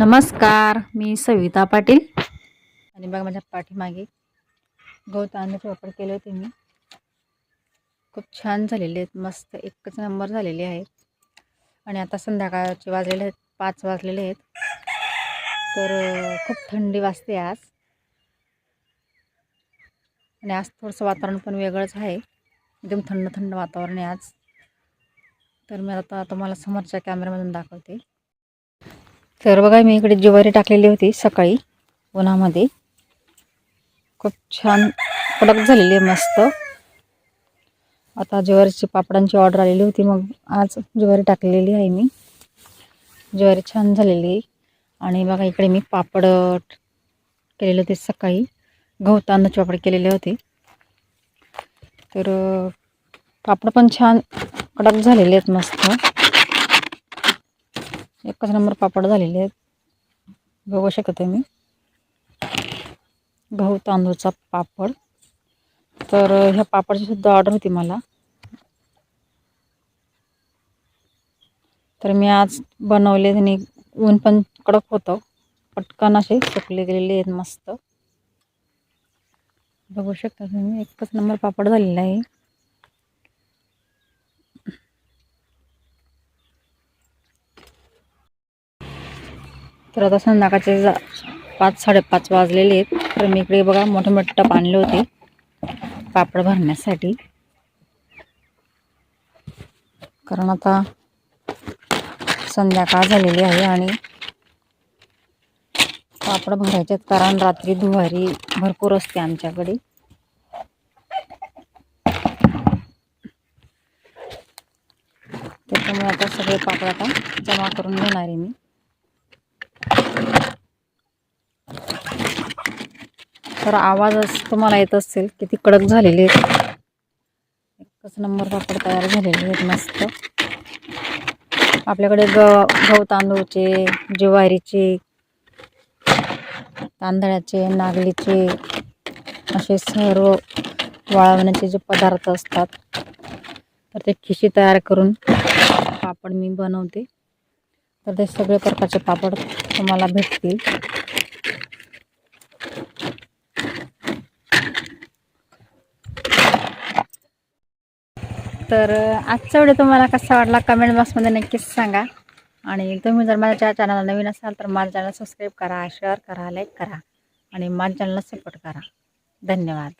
नमस्कार मी सविता पाटील. आणि बघा माझ्या पाठीमागे गवत तांदूळ वापर केले होते मी खूप छान झालेले आहेत मस्त एकच नंबर झालेले आहेत. आणि आता संध्याकाळचे वाजलेले आहेत पाच वाजलेले आहेत. तर खूप थंडी वाजते आज. आणि आज थोडंसं वातावरण पण वेगळंच आहे. एकदम थंड थंड वातावरण आहे आज. तर मी आता तुम्हाला समोरच्या कॅमेऱ्यामधून दाखवते. तर बघा मी इकडे ज्वारी टाकलेली होती सकाळी उन्हामध्ये. खूप छान कडक झालेली आहे मस्त. आता ज्वारीची पापडांची ऑर्डर आलेली होती मग आज ज्वारी टाकलेली आहे मी. ज्वारी छान झालेली आहे. आणि बघा इकडे मी पापड केलेले होते सकाळी. गहू तांदूळ पापड केलेले होते. तर पापड पण छान कडक झालेले आहेत मस्त. एकच नंबर पापड झालेले आहेत. बघू शकते मी. गहू तांदूळचा पापड. तर ह्या पापडची सुद्धा ऑर्डर होती मला. तर मी आज बनवले आणि ऊन पण कडक होतं. पटकन असे सुकले गेलेले आहेत मस्त. बघू शकता तुम्ही एकच नंबर पापड झालेला आहे. तर आता संध्याकाळचे जा पाच साडेपाच वाजलेले आहेत. तर मी इकडे बघा मोठे मोठे टप आणले होते. पापड भरण्यासाठी. कारण आता संध्याकाळ झालेली आहे आणि पापड भरायचे आहेत. कारण रात्री दुवारी भरपूर असते आमच्याकडे. त्याच्यामुळे आता सगळे पापड आता जमा करून घेणार आहे मी. तर आवाजच तुम्हाला येत असेल किती कडक झालेले आहेत. एकच नंबर पापड तयार झालेले आहेत मस्त. आपल्याकडे ग गहू तांदूळचे ज्वारीचे तांदळाचे नागलीचे असे सर्व वाळवण्याचे जे पदार्थ असतात. तर ते खिशी तयार करून पापड मी बनवते. तर ते सगळे प्रकारचे पापड तुम्हाला भेटतील. तर आजचा व्हिडिओ तुम्हाला कसा वाटला कमेंट बॉक्समध्ये नक्कीच सांगा. आणि तुम्ही जर माझ्या चॅनलला नवीन असाल तर माझ्या चॅनल सबस्क्राईब करा शेअर करा लाईक करा आणि माझ्या चॅनलला सपोर्ट करा. धन्यवाद.